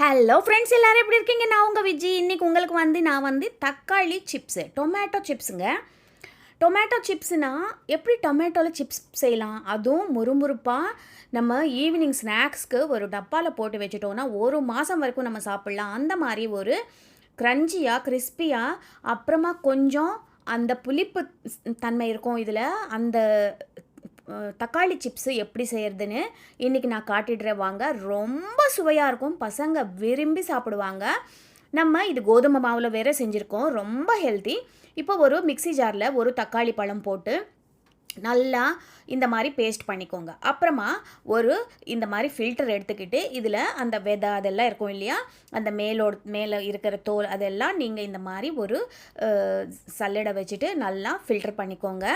Hello friends எல்லோரும் எப்படி இருக்கீங்க? நான் உங்கள் விஜி. இன்றைக்கி உங்களுக்கு வந்து நான் வந்து தக்காளி சிப்ஸு டொமேட்டோ சிப்ஸுங்க டொமேட்டோ சிப்ஸ்னால் எப்படி டொமேட்டோவில் சிப்ஸ் செய்யலாம்? அதுவும் முறுமுறுப்பாக நம்ம ஈவினிங் ஸ்நாக்ஸ்க்கு ஒரு டப்பாவில் போட்டு வச்சுட்டோன்னா ஒரு மாதம் வரைக்கும் நம்ம சாப்பிட்லாம். அந்த மாதிரி ஒரு க்ரன்ச்சியாக கிறிஸ்பியாக அப்புறமா கொஞ்சம் அந்த புளிப்பு தன்மை இருக்கும். இதில் அந்த தக்காளி சிப்ஸு எப்படி செய்கிறதுன்னு இன்றைக்கி நான் காட்டிடுறேன். வாங்க ரொம்ப சுவையாக இருக்கும். பசங்க விரும்பி சாப்பிடுவாங்க. நம்ம இது கோதுமை மாவில் வேறு செஞ்சுருக்கோம். ரொம்ப ஹெல்த்தி இப்போ ஒரு மிக்ஸி ஜாரில் ஒரு தக்காளி பழம் போட்டு நல்லா இந்த மாதிரி பேஸ்ட் பண்ணிக்கோங்க. அப்புறமா ஒரு இந்த மாதிரி ஃபில்டர் எடுத்துக்கிட்டு இதில் அந்த விதை அதெல்லாம் இருக்கும் இல்லையா? அந்த மேலோட மேலே இருக்கிற தோல் அதெல்லாம் நீங்கள் இந்த மாதிரி ஒரு சல்லடை வச்சுட்டு நல்லா ஃபில்டர் பண்ணிக்கோங்க.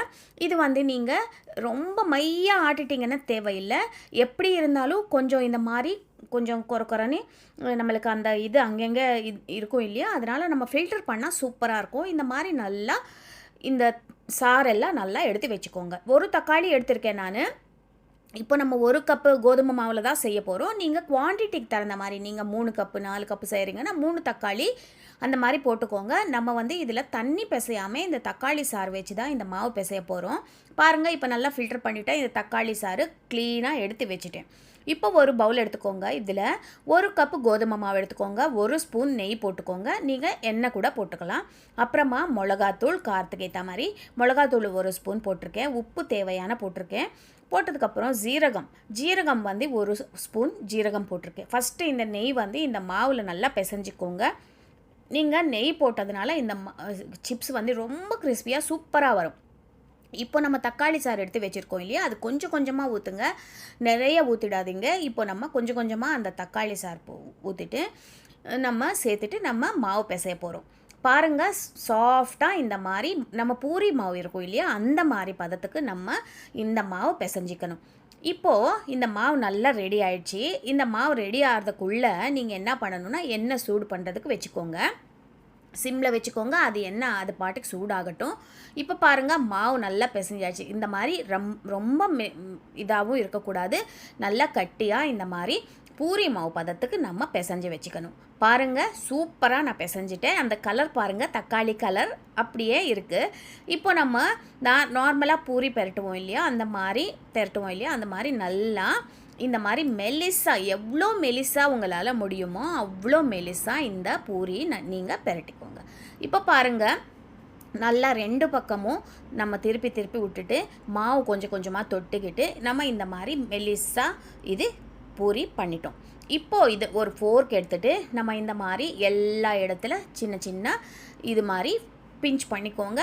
இது வந்து நீங்கள் ரொம்ப மையாக ஆட்டிட்டிங்கன்னா தேவையில்லை. எப்படி இருந்தாலும் கொஞ்சம் இந்த மாதிரி கொஞ்சம் குறை குறைன்னு நம்மளுக்கு அந்த இது அங்கங்கே இது இருக்கும் இல்லையா? அதனால் நம்ம ஃபில்டர் பண்ணால் சூப்பராக இருக்கும். இந்த மாதிரி நல்லா இந்த சாரெல்லாம் நல்லா எடுத்து வச்சுக்கோங்க. ஒரு தக்காளி எடுத்திருக்கேன் நான். இப்போ நம்ம ஒரு கப்பு கோதுமை மாவில் தான் செய்ய போகிறோம் நீங்கள் குவான்டிட்டிக்கு தகுந்த மாதிரி நீங்கள் மூணு கப்பு நாலு கப்பு செய்கிறீங்கன்னா மூணு தக்காளி அந்த மாதிரி போட்டுக்கோங்க. நம்ம வந்து இதில் தண்ணி பிசையாமல் இந்த தக்காளி சாறு வச்சு தான் இந்த மாவு பிசைய போகிறோம் பாருங்கள் இப்போ நல்லா ஃபில்டர் பண்ணிவிட்டேன் இந்த தக்காளி சாறு க்ளீனாக எடுத்து வச்சுட்டேன். இப்போ ஒரு பவுல் எடுத்துக்கோங்க. இதில் ஒரு கப்பு கோதுமை மாவு எடுத்துக்கோங்க. ஒரு ஸ்பூன் நெய் போட்டுக்கோங்க. நீங்கள் எண்ணெய் கூட போட்டுக்கலாம். அப்புறமா மிளகாத்தூள் காரத்துக்கு ஏற்ற மாதிரி மிளகாத்தூள் ஒரு ஸ்பூன் போட்டிருக்கேன். உப்பு தேவையான போட்டிருக்கேன். போட்டதுக்கப்புறம் ஜீரகம் ஜீரகம் வந்து ஒரு ஸ்பூன் ஜீரகம் போட்டிருக்கேன். ஃபஸ்ட்டு இந்த நெய் வந்து இந்த மாவில் நல்லா பிசைஞ்சிக்கோங்க. நீங்கள் நெய் போட்டதுனால இந்த சிப்ஸ் வந்து ரொம்ப கிறிஸ்பியாக சூப்பராக வரும். இப்போ நம்ம தக்காளி சாறு எடுத்து வச்சுருக்கோம் இல்லையா? அது கொஞ்சம் கொஞ்சமாக ஊற்றுங்க நிறைய ஊற்றிடாதீங்க இப்போ நம்ம கொஞ்சம் கொஞ்சமாக அந்த தக்காளி சாறு ஊற்றிட்டு நம்ம சேர்த்துட்டு நம்ம மாவு பிசைய போகிறோம் பாருங்கள் சாஃப்டாக இந்த மாதிரி நம்ம பூரி மாவு இருக்கும் இல்லையா? அந்த மாதிரி பதத்துக்கு நம்ம இந்த மாவு பிசைஞ்சிக்கணும். இப்போது இந்த மாவு நல்லா ரெடி ஆயிடுச்சு. இந்த மாவு ரெடி ஆகிறதுக்குள்ளே நீங்கள் என்ன பண்ணணும்னா எண்ணெய் சூடு பண்ணுறதுக்கு வச்சுக்கோங்க. சிம்மில் வச்சுக்கோங்க. அது என்ன அது பாட்டுக்கு சூடாகட்டும். இப்போ பாருங்கள் மாவு நல்லா பிசைஞ்சாச்சு. இந்த மாதிரி ரம் ரொம்ப மெ இதாகவும் இருக்கக்கூடாது. நல்லா கட்டியாக இந்த மாதிரி பூரி மாவு பதத்துக்கு நம்ம பிசைஞ்சு வச்சுக்கணும். பாருங்கள் சூப்பராக நான் பிசைஞ்சிட்டேன். அந்த கலர் பாருங்கள் தக்காளி கலர் அப்படியே இருக்குது இப்போ நம்ம நான் நார்மலாக பூரி பெரட்டுவோம் இல்லையா? அந்த மாதிரி பெரட்டுவோம் இல்லையா? அந்த மாதிரி நல்லா இந்த மாதிரி மெலிசா எவ்வளோ மெலிசா உங்களால் முடியுமோ அவ்வளோ மெலிசா இந்த பூரி ந- நீங்கள் பெரட்டிக்கோங்க. இப்போ பாருங்கள் நல்லா ரெண்டு பக்கமும் நம்ம திருப்பி திருப்பி விட்டுட்டு மாவு கொஞ்சம் கொஞ்சமாக தொட்டுக்கிட்டு நம்ம இந்த மாதிரி மெலிசா இது பூரி பண்ணிட்டோம். இப்போது இது ஒரு ஃபோர்க் எடுத்துகிட்டு நம்ம இந்த மாதிரி எல்லா இடத்துல சின்ன சின்ன இது மாதிரி பிஞ்ச் பண்ணிக்கோங்க.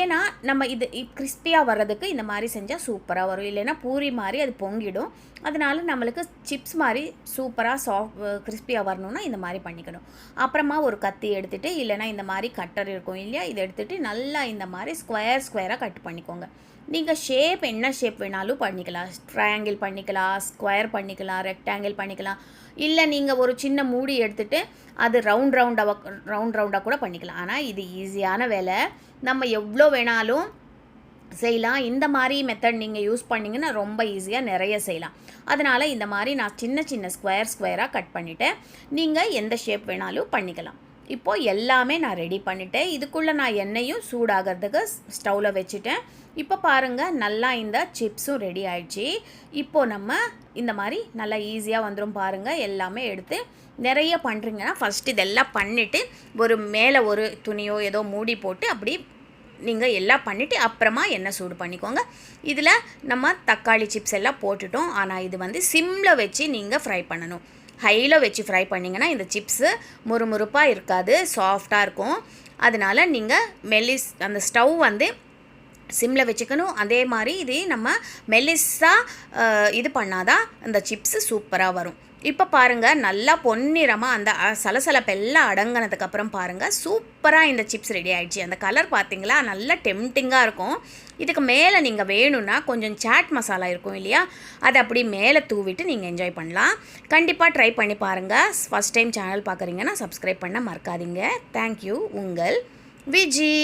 ஏன்னா நம்ம இது கிறிஸ்பியாக வர்றதுக்கு இந்த மாதிரி செஞ்சால் சூப்பராக வரும். இல்லைன்னா பூரி மாதிரி அது பொங்கிடும். அதனால நம்மளுக்கு சிப்ஸ் மாதிரி சூப்பராக சாஃப்ட் கிறிஸ்பியாக வரணும்னா இந்த மாதிரி பண்ணிக்கணும். அப்புறமா ஒரு கத்தி எடுத்துகிட்டு இல்லைன்னா இந்த மாதிரி கட்டர் இருக்கும் இல்லையா இதை எடுத்துகிட்டு நல்லா இந்த மாதிரி ஸ்கொயர் ஸ்கொயராக கட் பண்ணிக்கோங்க. நீங்கள் ஷேப் என்ன ஷேப் வேணாலும் பண்ணிக்கலாம். ட்ரையாங்கிள் பண்ணிக்கலாம் ஸ்கொயர் பண்ணிக்கலாம் ரெக்டாங்கிள் பண்ணிக்கலாம். இல்லை நீங்கள் ஒரு சின்ன மூடி எடுத்துகிட்டு அது ரவுண்ட் ரவுண்டாக ரவுண்ட் ரவுண்டாக கூட பண்ணிக்கலாம். ஆனால் இது ஈஸியான வேலை. நம்ம எவ்வளோ வேணாலும் செய்யலாம். இந்த மாதிரி மெத்தட் நீங்கள் யூஸ் பண்ணிங்கன்னா ரொம்ப ஈஸியாக நிறைய செய்யலாம். அதனால் இந்த மாதிரி நான் சின்ன சின்ன ஸ்கொயர் ஸ்கொயராக கட் பண்ணிவிட்டேன் நீங்கள் எந்த ஷேப் வேணாலும் பண்ணிக்கலாம். இப்போது எல்லாமே நான் ரெடி பண்ணிட்டேன். இதுக்குள்ளே நான் எண்ணெயும் சூடாகிறதுக்கு ஸ்டவ்வில் வச்சுட்டேன். இப்போ பாருங்கள் நல்லா இந்த சிப்ஸும் ரெடி ஆயிடுச்சு. இப்போது நம்ம இந்த மாதிரி நல்லா ஈஸியாக வந்துடும் பாருங்கள் எல்லாமே எடுத்து நிறைய பண்ணுறீங்கன்னா ஃபஸ்ட்டு இதெல்லாம் பண்ணிவிட்டு ஒரு மேலே ஒரு துணியோ ஏதோ மூடி போட்டு அப்படி நீங்கள் எல்லாம் பண்ணிவிட்டு அப்புறமா எண்ணெய் சூடு பண்ணிக்கோங்க. இதில் நம்ம தக்காளி சிப்ஸ் எல்லாம் போட்டுட்டோம். ஆனால் இது வந்து சிம்மில் வச்சு நீங்கள் ஃப்ரை பண்ணணும். ஹையில் வச்சு ஃப்ரை பண்ணிங்கன்னா இந்த சிப்ஸு முறுமுறுப்பாக இருக்காது சாஃப்டாக இருக்கும். அதனால் நீங்கள் மெல்லிஸ் அந்த ஸ்டவ் வந்து சிம்மில் வச்சுக்கணும். அதே மாதிரி இது நம்ம மெல்லிஸாக இது பண்ணாதான் அந்த சிப்ஸு சூப்பராக வரும். இப்போ பாருங்கள் நல்லா பொன்னிறமாக அந்த சலசலப்பெல்லாம் அடங்கினதுக்கப்புறம் பாருங்கள் சூப்பராக இந்த சிப்ஸ் ரெடி ஆகிடுச்சு அந்த கலர் பார்த்திங்களா நல்லா டெம்டிங்காக இருக்கும். இதுக்கு மேலே நீங்கள் வேணும்னா கொஞ்சம் சாட் மசாலா இருக்கும் இல்லையா? அதை அப்படி மேலே தூவிட்டு நீங்கள் என்ஜாய் பண்ணலாம். கண்டிப்பாக ட்ரை பண்ணி பாருங்கள் ஃபஸ்ட் டைம் சேனல் பார்க்குறீங்கன்னா சப்ஸ்கிரைப் பண்ண மறக்காதீங்க. தேங்க்யூ உங்கள் விஜி.